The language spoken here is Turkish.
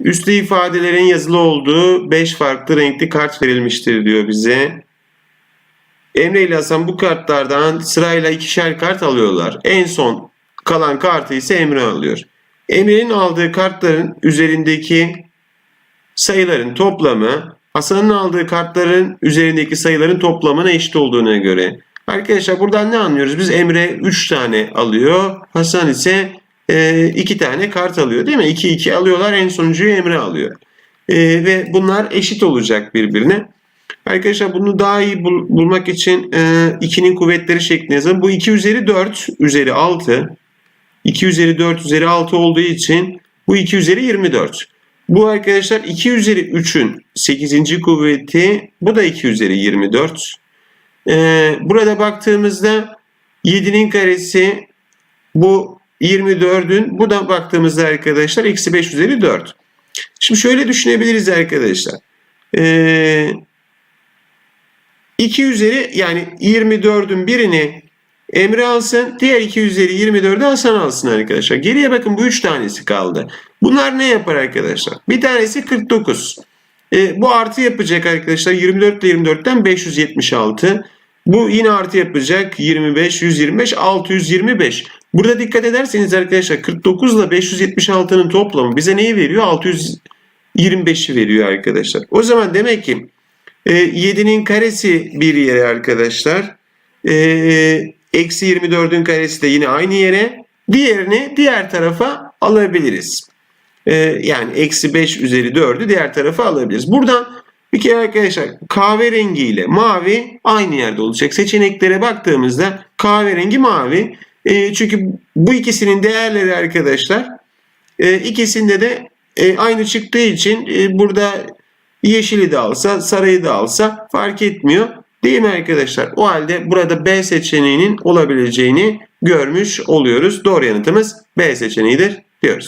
Üstte ifadelerin yazılı olduğu 5 farklı renkli kart verilmiştir diyor bize. Emre ile Hasan bu kartlardan sırayla ikişer kart alıyorlar. En son kalan kartı ise Emre alıyor. Emre'nin aldığı kartların üzerindeki sayıların toplamı Hasan'ın aldığı kartların üzerindeki sayıların toplamına eşit olduğuna göre. Arkadaşlar buradan ne anlıyoruz? Biz Emre 3 tane alıyor. Hasan ise 2 tane kart alıyor değil mi? 2 2 alıyorlar. En sonuncuyu Emre alıyor. E, ve bunlar eşit olacak birbirine. Arkadaşlar bunu daha iyi bul- bulmak için 2'nin kuvvetleri şeklinde yazalım. Bu 2 üzeri 4 üzeri 6. 2 üzeri 4 üzeri 6 olduğu için bu 2 üzeri 24. Bu arkadaşlar 2 üzeri 3'ün 8. kuvveti. Bu da 2 üzeri 24. Ee, burada baktığımızda 7'nin karesi bu 24'ün. Bu da baktığımızda arkadaşlar eksi 5 üzeri 4. Şimdi şöyle düşünebiliriz arkadaşlar. Ee, 2 üzeri yani 24'ün birini Emre alsın. Diğer 2 üzeri 24'ü Hasan alsın arkadaşlar. Geriye bakın bu 3 tanesi kaldı. Bunlar ne yapar arkadaşlar? Bir tanesi 49. E, bu artı yapacak arkadaşlar. 24 ile 24'ten 576. Bu yine artı yapacak. 25, 125, 625. Burada dikkat ederseniz arkadaşlar 49 ile 576'nın toplamı bize neyi veriyor? 625'i veriyor arkadaşlar. O zaman demek ki e, 7'nin karesi bir yere arkadaşlar. E, Eksi 24'ün karesi de yine aynı yere. Diğerini diğer tarafa alabiliriz. Ee, yani eksi 5 üzeri 4'ü diğer tarafa alabiliriz. Buradan bir kere arkadaşlar kahverengi ile mavi aynı yerde olacak. Seçeneklere baktığımızda kahverengi mavi. Ee, çünkü bu ikisinin değerleri arkadaşlar e, ikisinde de e, aynı çıktığı için e, burada yeşili de alsa sarıyı da alsa fark etmiyor. Değil mi arkadaşlar? O halde burada B seçeneğinin olabileceğini görmüş oluyoruz. Doğru yanıtımız B seçeneğidir diyoruz.